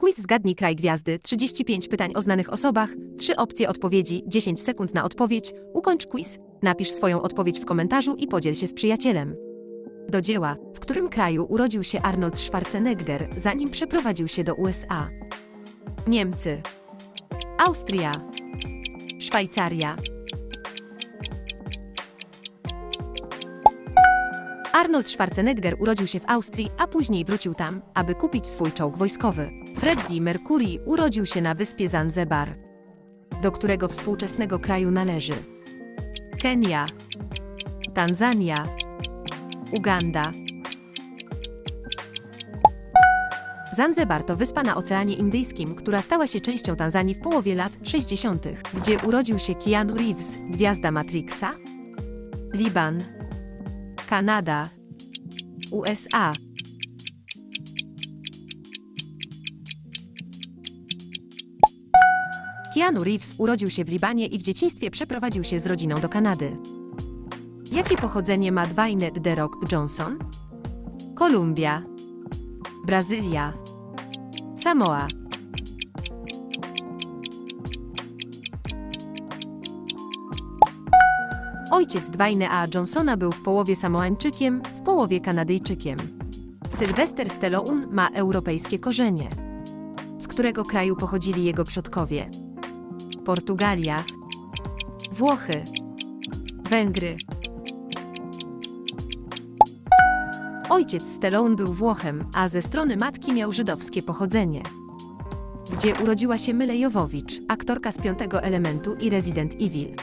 Quiz Zgadnij kraj gwiazdy, 35 pytań o znanych osobach, 3 opcje odpowiedzi, 10 sekund na odpowiedź. Ukończ quiz, napisz swoją odpowiedź w komentarzu i podziel się z przyjacielem. Do dzieła, w którym kraju urodził się Arnold Schwarzenegger, zanim przeprowadził się do USA? Niemcy, Austria, Szwajcaria. Arnold Schwarzenegger urodził się w Austrii, a później wrócił tam, aby kupić swój czołg wojskowy. Freddie Mercury urodził się na wyspie Zanzibar. Do którego współczesnego kraju należy? Kenia, Tanzania, Uganda. Zanzibar to wyspa na Oceanie Indyjskim, która stała się częścią Tanzanii w połowie lat 60., gdzie urodził się Keanu Reeves, gwiazda Matrixa, Liban, Kanada, USA. Keanu Reeves urodził się w Libanie i w dzieciństwie przeprowadził się z rodziną do Kanady. Jakie pochodzenie ma Dwayne The Rock Johnson? Kolumbia, Brazylia, Samoa. Ojciec Dwayne A. Johnsona był w połowie Samoańczykiem, w połowie Kanadyjczykiem. Sylwester Stallone ma europejskie korzenie. Z którego kraju pochodzili jego przodkowie? Portugalia, Włochy, Węgry. Ojciec Stallone był Włochem, a ze strony matki miał żydowskie pochodzenie. Gdzie urodziła się Myle Jowowicz, aktorka z piątego elementu i Resident Evil.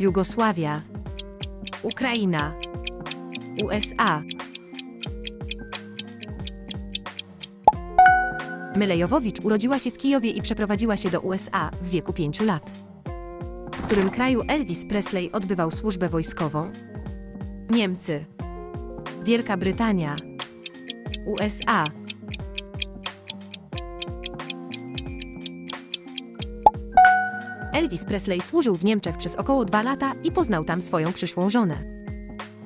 Jugosławia, Ukraina, USA. Mylejowowicz urodziła się w Kijowie i przeprowadziła się do USA w wieku 5 lat. W którym kraju Elvis Presley odbywał służbę wojskową? Niemcy, Wielka Brytania, USA. Elvis Presley służył w Niemczech przez około dwa lata i poznał tam swoją przyszłą żonę.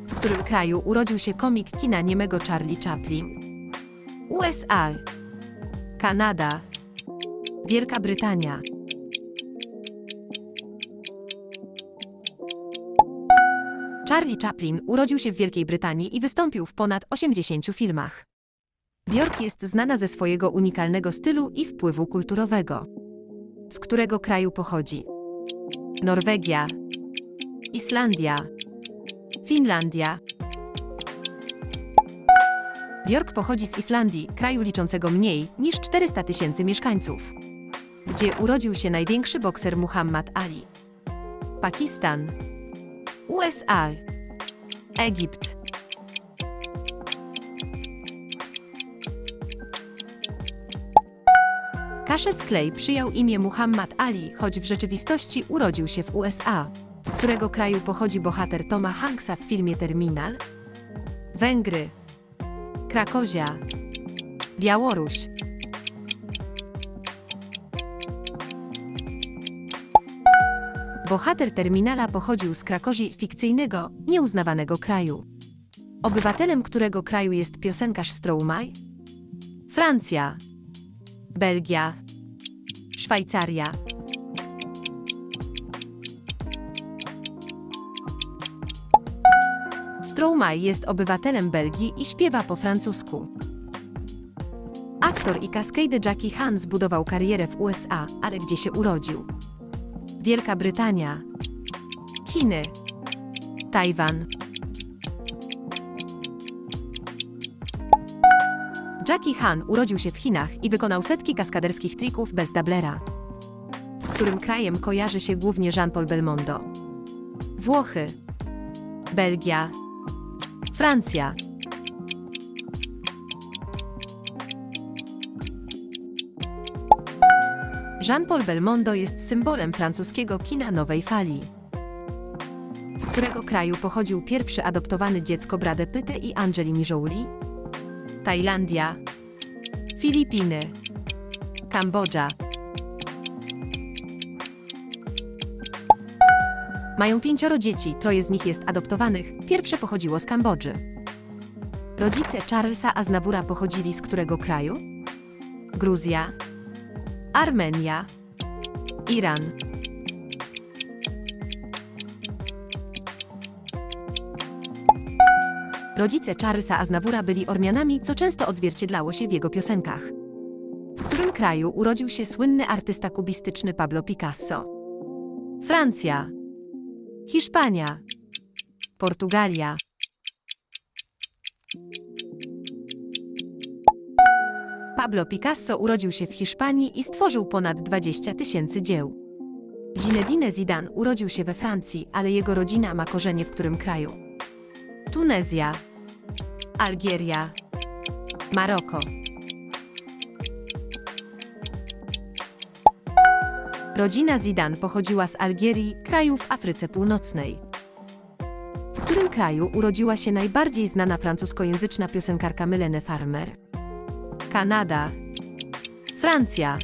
W którym kraju urodził się komik kina niemego Charlie Chaplin? USA, Kanada, Wielka Brytania. Charlie Chaplin urodził się w Wielkiej Brytanii i wystąpił w ponad 80 filmach. Bjork jest znana ze swojego unikalnego stylu i wpływu kulturowego. Z którego kraju pochodzi? Norwegia, Islandia, Finlandia. Bjork pochodzi z Islandii, kraju liczącego mniej niż 400 tysięcy mieszkańców, gdzie urodził się największy bokser Muhammad Ali. Pakistan, USA, Egipt. Cassius Clay przyjął imię Muhammad Ali, choć w rzeczywistości urodził się w USA. Z którego kraju pochodzi bohater Toma Hanksa w filmie Terminal? Węgry, Krakozia, Białoruś. Bohater Terminala pochodził z Krakozii fikcyjnego, nieuznawanego kraju. Obywatelem którego kraju jest piosenkarz Stromae? Francja, Belgia, Szwajcaria. Stromae jest obywatelem Belgii i śpiewa po francusku. Aktor i kaskade Jackie Han zbudował karierę w USA, ale gdzie się urodził? Wielka Brytania, Chiny, Tajwan. Jackie Han urodził się w Chinach i wykonał setki kaskaderskich trików bez dublera. Z którym krajem kojarzy się głównie Jean-Paul Belmondo? Włochy, Belgia, Francja. Jean-Paul Belmondo jest symbolem francuskiego kina nowej fali. Z którego kraju pochodził pierwszy adoptowany dziecko Brade Pitte i Angelini Jolie? Tajlandia, Filipiny, Kambodża. Mają pięcioro dzieci, troje z nich jest adoptowanych, pierwsze pochodziło z Kambodży. Rodzice Charlesa Aznawura pochodzili z którego kraju? Gruzja, Armenia, Iran. Rodzice Charlesa Aznavoura byli Ormianami, co często odzwierciedlało się w jego piosenkach. W którym kraju urodził się słynny artysta kubistyczny Pablo Picasso? Francja, Hiszpania, Portugalia. Pablo Picasso urodził się w Hiszpanii i stworzył ponad 20 tysięcy dzieł. Zinedine Zidane urodził się we Francji, ale jego rodzina ma korzenie w którym kraju? Tunezja, Algieria, Maroko. Rodzina Zidane pochodziła z Algierii, kraju w Afryce Północnej. W którym kraju urodziła się najbardziej znana francuskojęzyczna piosenkarka Mylene Farmer? Kanada, Francja,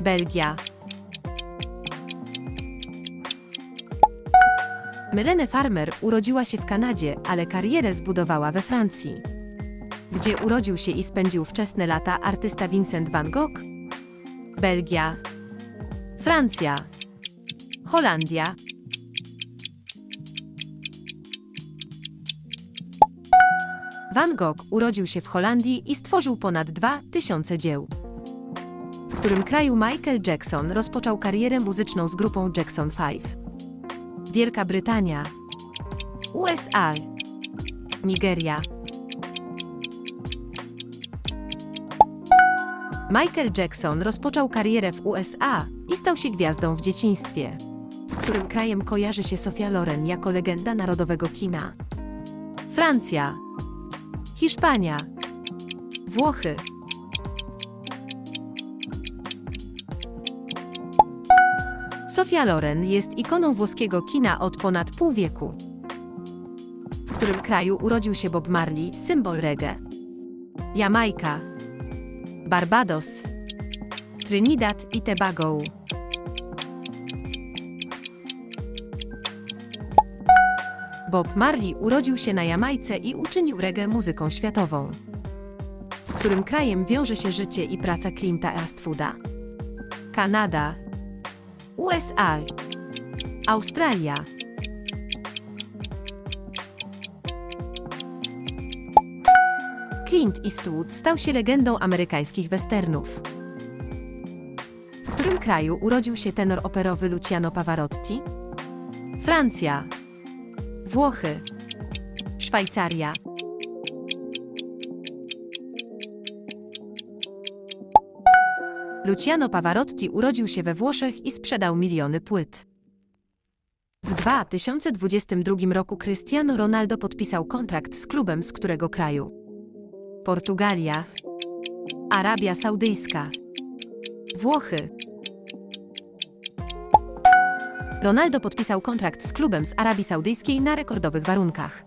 Belgia. Mylene Farmer urodziła się w Kanadzie, ale karierę zbudowała we Francji. Gdzie urodził się i spędził wczesne lata artysta Vincent van Gogh? Belgia, Francja, Holandia. Van Gogh urodził się w Holandii i stworzył ponad 2000 dzieł. W którym kraju Michael Jackson rozpoczął karierę muzyczną z grupą Jackson 5? Wielka Brytania, USA, Nigeria. Michael Jackson rozpoczął karierę w USA i stał się gwiazdą w dzieciństwie. Z którym krajem kojarzy się Sofia Loren jako legenda narodowego kina? Francja, Hiszpania, Włochy. Sofia Loren jest ikoną włoskiego kina od ponad pół wieku. W którym kraju urodził się Bob Marley, symbol reggae? Jamajka, Barbados, Trinidad i Tobago. Bob Marley urodził się na Jamajce i uczynił reggae muzyką światową. Z którym krajem wiąże się życie i praca Clint'a Eastwooda? Kanada, USA, Australia. Clint Eastwood stał się legendą amerykańskich westernów. W którym kraju urodził się tenor operowy Luciano Pavarotti? Francja, Włochy, Szwajcaria. Luciano Pavarotti urodził się we Włoszech i sprzedał miliony płyt. W 2022 roku Cristiano Ronaldo podpisał kontrakt z klubem z którego kraju? Portugalia, Arabia Saudyjska, Włochy. Ronaldo podpisał kontrakt z klubem z Arabii Saudyjskiej na rekordowych warunkach.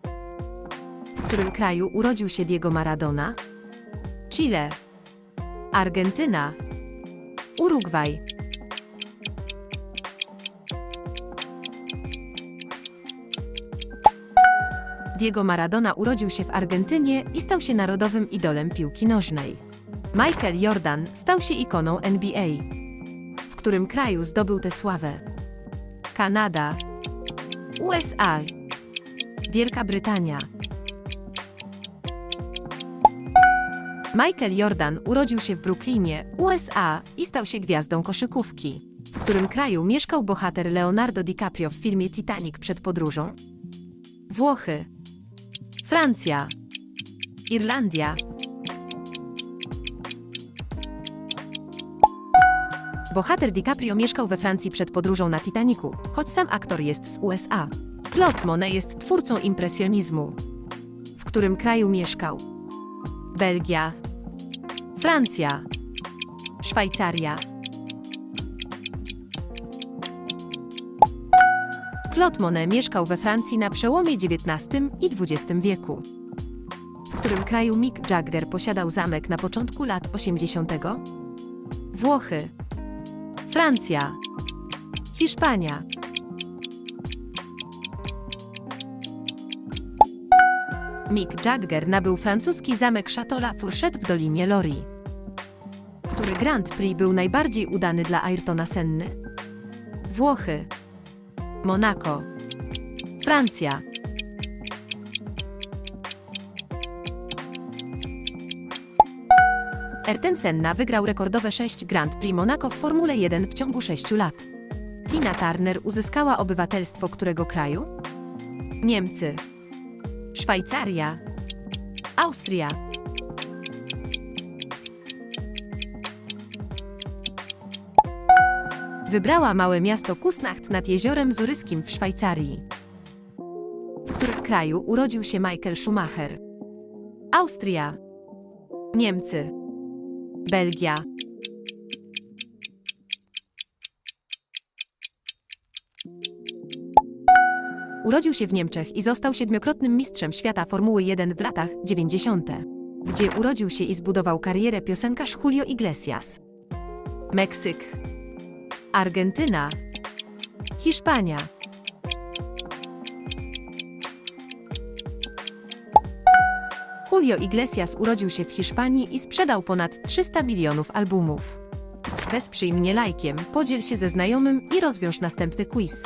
W którym kraju urodził się Diego Maradona? Chile, Argentyna, Urugwaj. Diego Maradona urodził się w Argentynie i stał się narodowym idolem piłki nożnej. Michael Jordan stał się ikoną NBA. W którym kraju zdobył tę sławę? Kanada, USA, Wielka Brytania. Michael Jordan urodził się w Brooklynie, USA i stał się gwiazdą koszykówki. W którym kraju mieszkał bohater Leonardo DiCaprio w filmie Titanic przed podróżą? Włochy, Francja, Irlandia. Bohater DiCaprio mieszkał we Francji przed podróżą na Titanicu, choć sam aktor jest z USA. Claude Monet jest twórcą impresjonizmu. W którym kraju mieszkał? Belgia, Francja, Szwajcaria. Claude Monet mieszkał we Francji na przełomie XIX i XX wieku. W którym kraju Mick Jagger posiadał zamek na początku lat 80? Włochy, Francja, Hiszpania. Mick Jagger nabył francuski zamek Château La Fourchette w Dolinie Lori. Który Grand Prix był najbardziej udany dla Ayrtona Senny? Włochy, Monako, Francja. Ayrton Senna wygrał rekordowe 6 Grand Prix Monaco w Formule 1 w ciągu 6 lat. Tina Turner uzyskała obywatelstwo którego kraju? Niemcy, Szwajcaria, Austria. Wybrała małe miasto Kusnacht nad jeziorem Zuryskim w Szwajcarii. W którym kraju urodził się Michael Schumacher? Austria, Niemcy, Belgia. Urodził się w Niemczech i został siedmiokrotnym mistrzem świata Formuły 1 w latach 90., gdzie urodził się i zbudował karierę piosenkarz Julio Iglesias. Meksyk, Argentyna, Hiszpania. Julio Iglesias urodził się w Hiszpanii i sprzedał ponad 300 milionów albumów. Wesprzyj mnie lajkiem, podziel się ze znajomym i rozwiąż następny quiz.